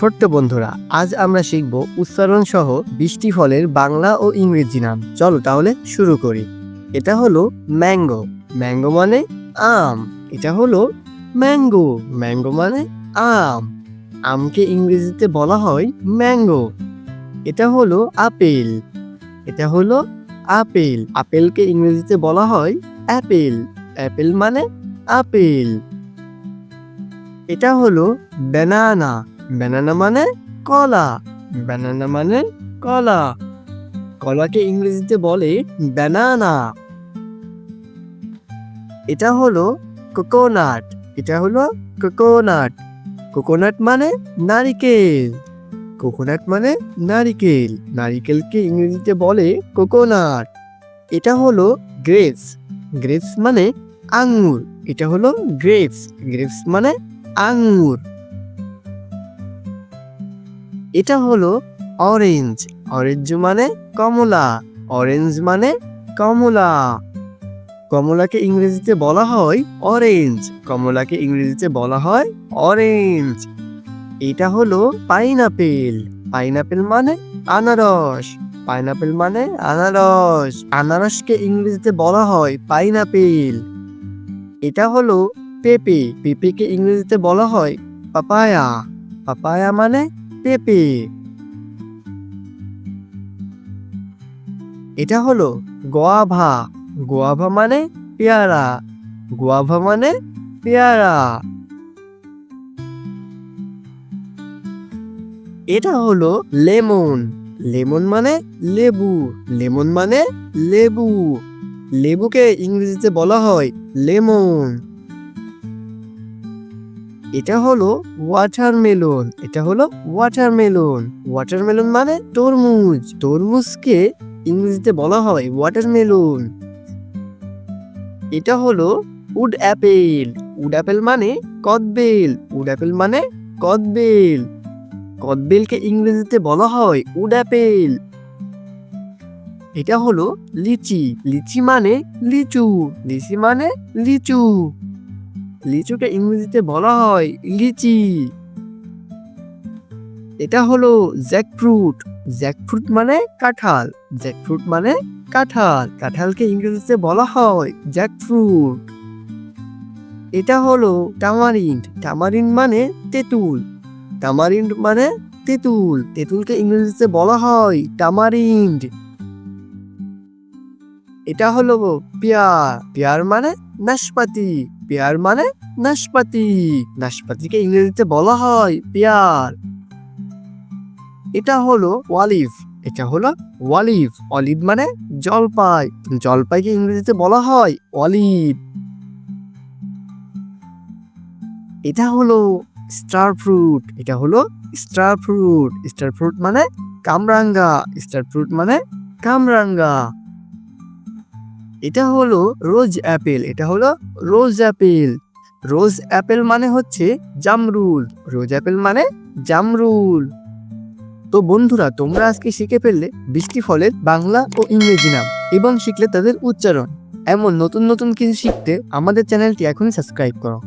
ছোট্ট বন্ধুরা, আজ আমরা শিখব উচ্চারণ সহ বৃষ্টি ফলের বাংলা ও ইংরেজি নাম। চলো তাহলে শুরু করি। এটা হলো ম্যাঙ্গো। ম্যাঙ্গো মানে আম। এটা হলো ম্যাঙ্গো। ম্যাঙ্গো মানে আম। আমকে ইংরেজিতে বলা হয় ম্যাঙ্গো। এটা হলো আপেল। এটা হলো আপেল। আপেলকে ইংরেজিতে বলা হয় অ্যাপেল। অ্যাপেল মানে আপেল। এটা হলো ব্যানানা। ব্যানানা মানে কলা। ব্যানানা মানে কলা। কলাকে ইংরেজিতে বলে ব্যানানা এটা হলো কোকোনাট এটা হলো কোকোনাট কোকোনাট মানে নারিকেল। কোকোনাট মানে নারিকেল। নারিকেলকে ইংরেজিতে বলে কোকোনাট এটা হলো গ্রেপস গ্রেপস মানে আঙ্গুর। এটা হলো গ্রেপস গ্রেপস মানে আঙ্গুর। এটা হলো অরেঞ্জ অরেঞ্জ মানে কমলা। অরেঞ্জ মানে কমলা। কমলাকে ইংরেজিতে বলা হয় অরেঞ্জ কমলাকে ইংরেজিতে বলা হয় অরেঞ্জ এটা হলো পাইনাপেল পাইনাপেল মানে আনারস। পাইনাপেল মানে আনারস। আনারসকে ইংরেজিতে বলা হয় পাইনাপেল এটা হলো পেঁপে। পেঁপেকে ইংরেজিতে বলা হয় পাপায়া। পাপায়া মানে পেঁপে। এটা হলো গোয়াভা। গোয়াভা মানে পেয়ারা। গোয়াভা মানে পেয়ারা। এটা হলো লেমন। লেমন মানে লেবু। লেমন মানে লেবু। লেবুকে ইংরেজিতে বলা হয় লেমন। এটা হলো ওয়াটারমেলন এটা হলো ওয়াটারমেলন ওয়াটারমেলন মানে তরমুজ। তরমুজকে ইংরেজিতে বলা হয় ওয়াটারমেলন এটা হলো উড অ্যাপেল। উড অ্যাপেল মানে কদবেল। উড অ্যাপেল মানে কদবেল। কদবেলকে ইংরেজিতে বলা হয় উড অ্যাপেল। এটা হলো লিচি। লিচি মানে লিচু। লিচি মানে লিচু। লিচুকে ইংরেজিতে বলা হয় লিচি এটা হলো জ্যাকফ্রুট। জ্যাকফ্রুট মানে কাঁঠাল। জ্যাকফ্রুট মানে কাঁঠাল। কাঁঠালকে ইংরেজিতে বলা হয় জ্যাকফ্রুট। এটা হলো টামারিন্ড টামারিন্ড মানে তেঁতুল। টামারিন্ড মানে তেঁতুল। তেঁতুলকে ইংরেজিতে বলা হয় টামারিন্ড এটা হলো পেয়ার। পেয়ার মানে নাশপাতি। পেয়ার মানে নাশপাতি। নাশপাতিকে ইংরেজিতে বলা হয় পেয়ার। এটা হলো ওয়ালিভ। এটা হলো ওয়ালিভ। অলিভ মানে জলপাই। জলপাইকে ইংরেজিতে বলা হয় অলিভ এটা হলো স্টার ফ্রুট। এটা হলো স্টার ফ্রুট। স্টার ফ্রুট মানে কামরাঙ্গা। স্টার ফ্রুট মানে কামরাঙ্গা। এটা হলো রোজ অ্যাপেল, এটা হলো রোজ অ্যাপেল। রোজ অ্যাপেল মানে হচ্ছে জামরুল, রোজ অ্যাপেল মানে জামরুল। তো বন্ধুরা, তোমরা আজকে শিখে ফেললে বৃষ্টি ফলের বাংলা ও ইংরেজি নাম এবং শিখলে তাদের উচ্চারণ। এমন নতুন নতুন কিছু শিখতে আমাদের চ্যানেলটি এখনই সাবস্ক্রাইব করো।